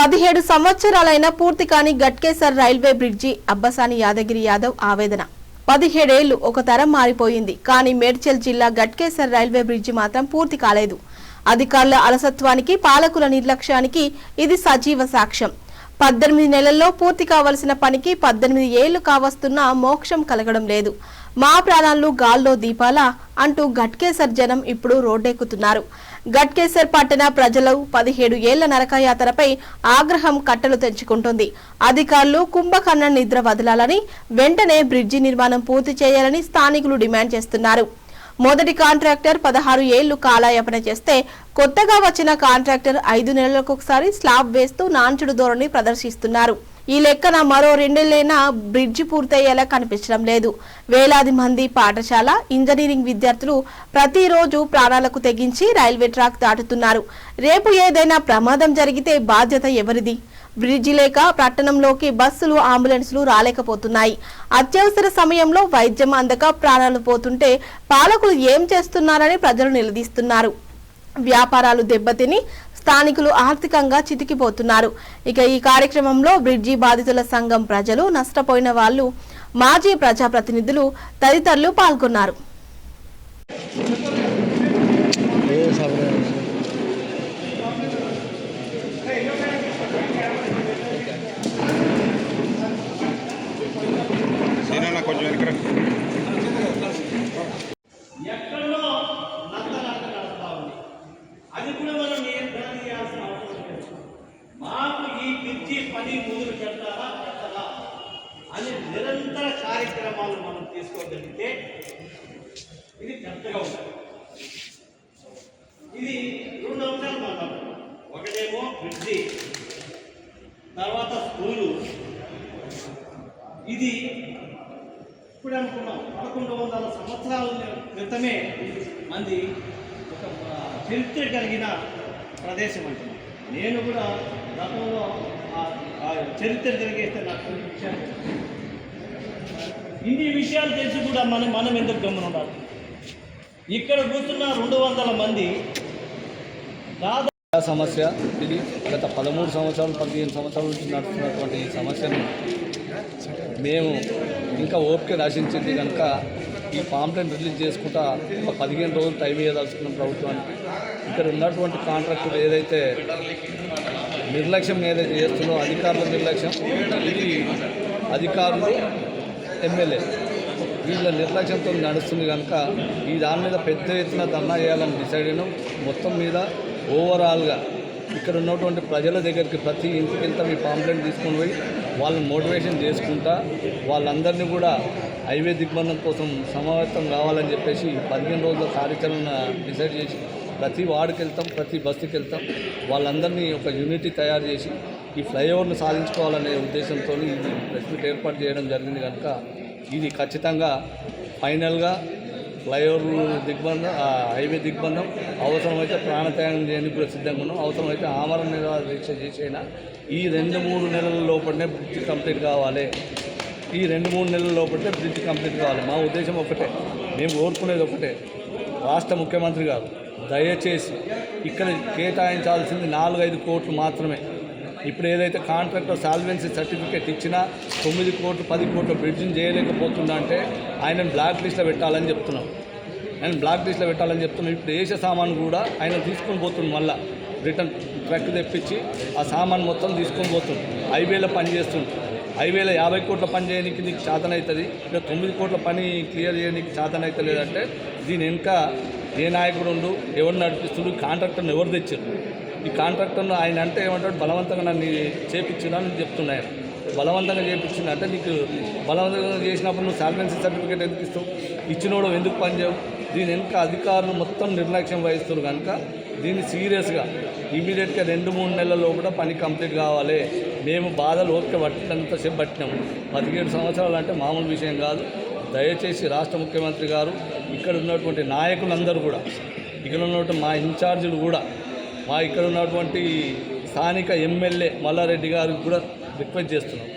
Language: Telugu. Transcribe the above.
పదిహేడు సంవత్సరాలైన పూర్తి కాని గట్కేసర్ రైల్వే బ్రిడ్జి అబ్బసాని యాదగిరి యాదవ్ ఆవేదన. పదిహేడేళ్ళు ఒక తరం మారిపోయింది. కానీ మేడ్చల్ జిల్లా గట్కేసర్ రైల్వే బ్రిడ్జి మాత్రం పూర్తి కాలేదు. అధికారుల అలసత్వానికి పాలకుల నిర్లక్ష్యానికి ఇది సజీవ సాక్ష్యం. పద్దెనిమిది నెలల్లో పూర్తి కావలసిన పనికి పద్దెనిమిది ఏళ్ళు కావస్తున్నా మోక్షం కలగడం లేదు. మా ప్రాణాలు గాల్లో దీపాలా అంటూ గట్కేసర్ జనం ఇప్పుడు రోడ్డెక్కుతున్నారు. గట్కేసర్ పట్టణ ప్రజలు పదిహేడు ఏళ్ళ నరకయాత్రపై ఆగ్రహం కట్టలు తెంచుకుంటుంది. అధికారులు కుంభకర్ణ నిద్ర వదలాలని వెంటనే బ్రిడ్జి నిర్మాణం పూర్తి చేయాలని స్థానికులు డిమాండ్ చేస్తున్నారు. మొదటి కాంట్రాక్టర్ పదహారు ఏళ్ళు కాలయాపన చేస్తే కొత్తగా వచ్చిన కాంట్రాక్టర్ ఐదు నెలలకొకసారి స్లాబ్ వేస్తూ నాంచుడు ధోరణి ప్రదర్శిస్తున్నారు. ఈ లెక్కన మరో రెండేళ్ళైనా బ్రిడ్జి పూర్తయ్యేలా కనిపించడం లేదు. వేలాది మంది పాఠశాల ఇంజనీరింగ్ విద్యార్థులు ప్రతిరోజు ప్రాణాలకు తెగించి రైల్వే ట్రాక్ దాటుతున్నారు. రేపు ఏదైనా ప్రమాదం జరిగితే బాధ్యత ఎవరిది? బ్రిడ్జి లేక పట్టణంలోకి బస్సులు అంబులెన్సులు రాలేకపోతున్నాయి. అత్యవసర సమయంలో వైద్యం అందక ప్రాణాలు పోతుంటే పాలకులు ఏం చేస్తున్నారని ప్రజలు నిలదీస్తున్నారు. వ్యాపారాలు దెబ్బతిని స్థానికులు ఆర్థికంగా చితికిపోతున్నారు. ఇక ఈ కార్యక్రమంలో బ్రిడ్జి బాధితుల సంఘం ప్రజలు నష్టపోయిన వాళ్ళు మాజీ ప్రజాప్రతినిధులు తదితరులు పాల్గొన్నారు. కొంచెం అది కూడా మనం నియంత్రణ చేయాల్సిన అవసరం లేదు మాకు ఈ పిచ్చి పని మొదలు పెడతారా చెప్తారా అని నిరంతర కార్యక్రమాలు మనం తీసుకోగలిగితే ఇది చక్కగా ఉంటుంది. ఇది రెండు అంశాలు మాట్లాడు ఒకటేమో బ్రిడ్జి తర్వాత స్కూలు. ఇది ఇప్పుడు అనుకున్నాం. పదకొండు వందల సంవత్సరాల క్రితమే మంది చరిత్ర కలిగిన ప్రదేశం అంటున్నాం నేను కూడా గతంలో ఆ- చరిత్ర జరిగేస్తే నాకు కొన్ని విషయాలు ఇన్ని విషయాలు తెలిసి కూడా మనం మనం ఎందుకు గమనం ఉండాలి ఇక్కడ కూర్చున్న రెండు వందల మంది దాదాపు సమస్య ఇది గత పదమూడు సంవత్సరాలు పదిహేను సంవత్సరాల నుంచి నడుస్తున్నటువంటి ఈ సమస్యను మేము ఇంకా ఓపిక నశించింది కనుక ఈ పాంప్లెట్ రిలీజ్ చేసుకుంటా ఒక పదిహేను రోజులు టైం ఇవ్వదలుచుకున్న ప్రభుత్వానికి. ఇక్కడ ఉన్నటువంటి కాంట్రాక్టులు ఏదైతే నిర్లక్ష్యం ఏదైతే చేస్తుందో అధికారుల నిర్లక్ష్యం ఇది అధికారులు ఎమ్మెల్యే వీళ్ళ నిర్లక్ష్యంతో నడుస్తుంది కనుక ఈ దాని మీద పెద్ద ఎత్తున ధర్నా చేయాలని డిసైడ్ అయినాం. మొత్తం మీద ఓవరాల్గా ఇక్కడ ఉన్నటువంటి ప్రజల దగ్గరికి ప్రతి ఇంటికి ఇంత ఈ పాంప్లెంట్ తీసుకొని పోయి వాళ్ళని మోటివేషన్ చేసుకుంటా వాళ్ళందరినీ కూడా హైవే దిగ్బంధం కోసం సమావేశం కావాలని చెప్పేసి పదిహేను రోజుల కార్యాచరణ డిసైడ్ చేసి ప్రతి వార్డుకి వెళ్తాం ప్రతి బస్సుకి వెళ్తాం వాళ్ళందరినీ ఒక యూనిటీ తయారు చేసి ఈ ఫ్లైఓవర్ను సాధించుకోవాలనే ఉద్దేశంతో ఇది ప్రెస్ మీట్ ఏర్పాటు చేయడం జరిగింది కనుక ఇది ఖచ్చితంగా ఫైనల్గా ఫ్లైఓవర్ దిగ్బంధం హైవే దిగ్బంధం అవసరమైతే ప్రాణత్యాగం చేయడానికి కూడా సిద్ధంగా ఉన్నాం. అవసరమైతే ఆమరణ నిరాహార చేసైనా ఈ రెండు మూడు నెలల లోపలనే పూర్తి కంప్లీట్ కావాలి. ఈ రెండు మూడు నెలల లోపలే బ్రిడ్జ్ కంప్లీట్ కావాలి. మా ఉద్దేశం ఒకటే మేము కోరుకునేది ఒకటే రాష్ట్ర ముఖ్యమంత్రి గారు దయచేసి ఇక్కడ కేటాయించాల్సింది నాలుగైదు కోట్లు మాత్రమే. ఇప్పుడు ఏదైతే కాంట్రాక్టర్ సాల్వెన్సీ సర్టిఫికేట్ ఇచ్చినా తొమ్మిది కోట్లు పది కోట్లు బ్రిడ్జిని చేయలేకపోతుందా అంటే ఆయన బ్లాక్ లిస్ట్లో పెట్టాలని చెప్తున్నాం. ఆయన బ్లాక్ లిస్ట్లో పెట్టాలని చెప్తున్నాం. ఇప్పుడు వేసే సామాన్ కూడా ఆయన తీసుకొని పోతుంది మళ్ళీ. రిటర్న్ ట్రక్ తెప్పించి ఆ సామాన్ మొత్తం తీసుకొని పోతుంది. హైవేలో పని చేస్తుంది యాభై కోట్ల పని చేయడానికి నీకు సాధన అవుతుంది. ఇక తొమ్మిది కోట్ల పని క్లియర్ చేయడానికి సాధన అవుతుంది దీని వెనుక ఏ నాయకుడు ఉండు ఎవరు నడిపిస్తుండు కాంట్రాక్టర్ని ఎవరు తెచ్చారు ఈ కాంట్రాక్టర్ను ఆయన అంటే ఏమంటాడు? బలవంతంగా నన్ను చేపించున్నా అని చెప్తున్నాయి బలవంతంగా చేపించింది అంటే నీకు బలవంతంగా చేసినప్పుడు నువ్వు సాల్వెన్సీ సర్టిఫికేట్ ఎందుకు ఇస్తావు? ఇచ్చినోడు ఎందుకు పనిచేయవు దీని వెనుక అధికారులు మొత్తం నిర్లక్ష్యం వహిస్తారు కనుక దీన్ని సీరియస్గా. ఇమీడియట్గా రెండు మూడు నెలల లోపల పని కంప్లీట్ కావాలి. మేము బాధలు ఓపిక పట్టినంతసేపు పట్టినాము పదిహేడు సంవత్సరాలు అంటే మామూలు విషయం కాదు. దయచేసి రాష్ట్ర ముఖ్యమంత్రి గారు ఇక్కడ ఉన్నటువంటి నాయకులందరూ కూడా ఇక్కడ ఉన్నటువంటి మా ఇన్ఛార్జీలు కూడా మా ఇక్కడ ఉన్నటువంటి స్థానిక ఎమ్మెల్యే మల్లారెడ్డి గారికి కూడా రిక్వెస్ట్ చేస్తున్నాం.